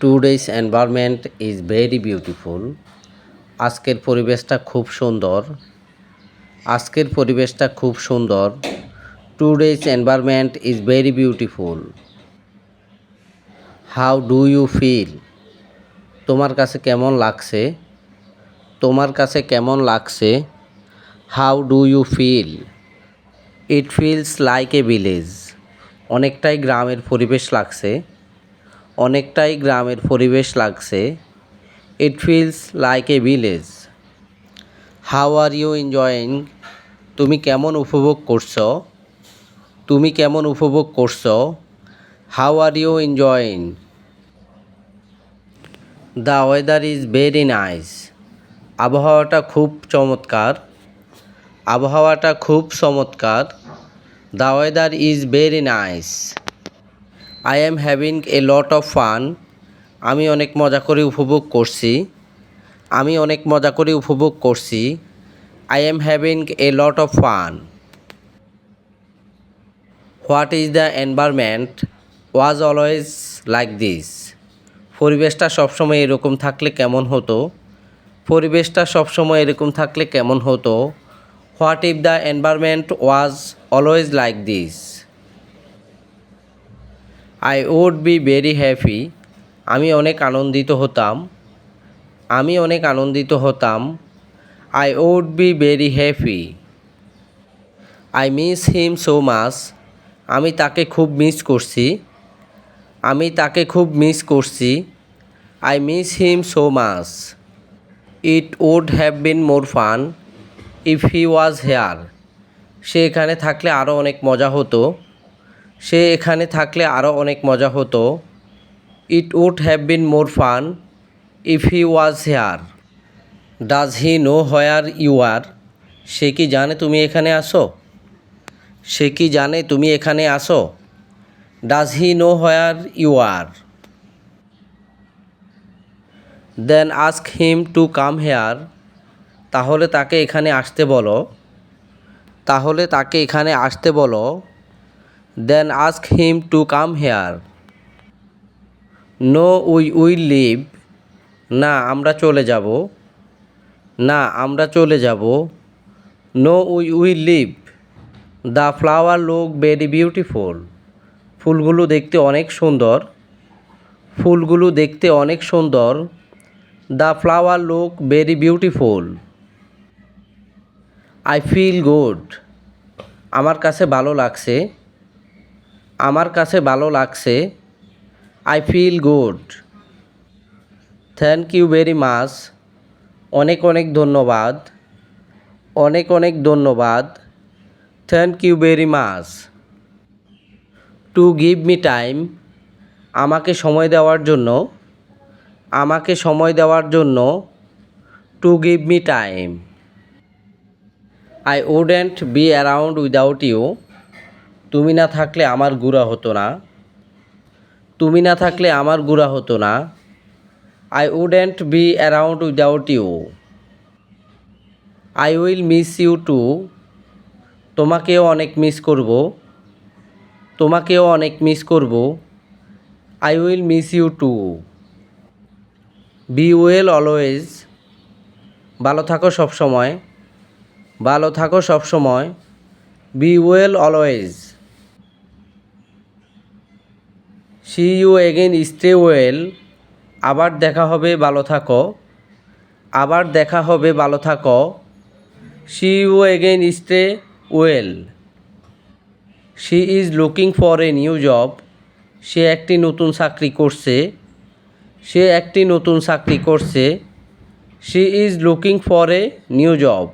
Today's environment is very beautiful আজকের পরিবেশটা খুব সুন্দর। আজকের পরিবেশটা খুব সুন্দর। Today's environment is very beautiful how do you feel তোমার কাছে কেমন লাগছে? তোমার কাছে কেমন লাগছে? How do you feel it feels like a village অনেকটাই গ্রামের পরিবেশ লাগছে। অনেকটাই গ্রামের পরিবেশ লাগছে। It feels like a village how are you enjoying তুমি কেমন উপভোগ করছ? তুমি কেমন উপভোগ করছ? How are you enjoying the weather is very nice আবহাওয়াটা খুব চমৎকার। আবহাওয়াটা খুব চমৎকার। The weather is very nice I am having a lot of fun আমি অনেক মজা করে উপভোগ করছি। আমি অনেক মজা করে উপভোগ করছি। I am having a lot of fun what is the environment was always like this পরিবেশটা সবসময় এরকম থাকলে কেমন হতো? পরিবেশটা সবসময় এরকম থাকলে কেমন হতো? What if the environment was always like this I would be very happy আমি অনেক আনন্দিত হতাম। আমি অনেক আনন্দিত হতাম। I would be very happy I miss him so much আমি তাকে খুব মিস করছি। আমি তাকে খুব মিস করছি। I miss him so much it would have been more fun if he was here সে এখানে থাকলে আরও অনেক মজা হতো। সে এখানে থাকলে আরও অনেক মজা হতো। It would have been more fun if he was here does he know where you are সে কি জানে তুমি এখানে আসো সে কি জানে তুমি এখানে আসো does he know where you are then ask him to come here তাহলে তাকে এখানে আসতে বলো। তাহলে তাকে এখানে আসতে বলো। Then ask him to come here no we will leave না, আমরা চলে যাব। না, আমরা চলে যাব। No we will leave the flower look very beautiful ফুলগুলো দেখতে অনেক সুন্দর। ফুলগুলো দেখতে অনেক সুন্দর। The flower look very beautiful I feel good আমার কাছে ভালো লাগছে। আমার কাছে ভালো লাগছে। I feel good thank you very much অনেক অনেক ধন্যবাদ। অনেক অনেক ধন্যবাদ। Thank you very much to give me time আমাকে সময় দেওয়ার জন্য, আমাকে সময় দেওয়ার জন্য to give me time I wouldn't be around without you তুমি না থাকলে আমার গুড়া হতো না। তুমি না থাকলে আমার গুড়া হতো না। I wouldn't be around without you I will miss you too তোমাকেও অনেক মিস করব। তোমাকেও অনেক মিস করব। I will miss you too be well always ভালো থাকো সব সময় ভালো থাকো সব সময় be well always see you again stay well. আবার দেখা হবে, ভালো থাকো। আবার দেখা হবে, ভালো থাকো। See you again stay well. She is looking for a new job. সে একটি নতুন চাকরি করছে। সে একটি নতুন চাকরি করছে। She is looking for a new job.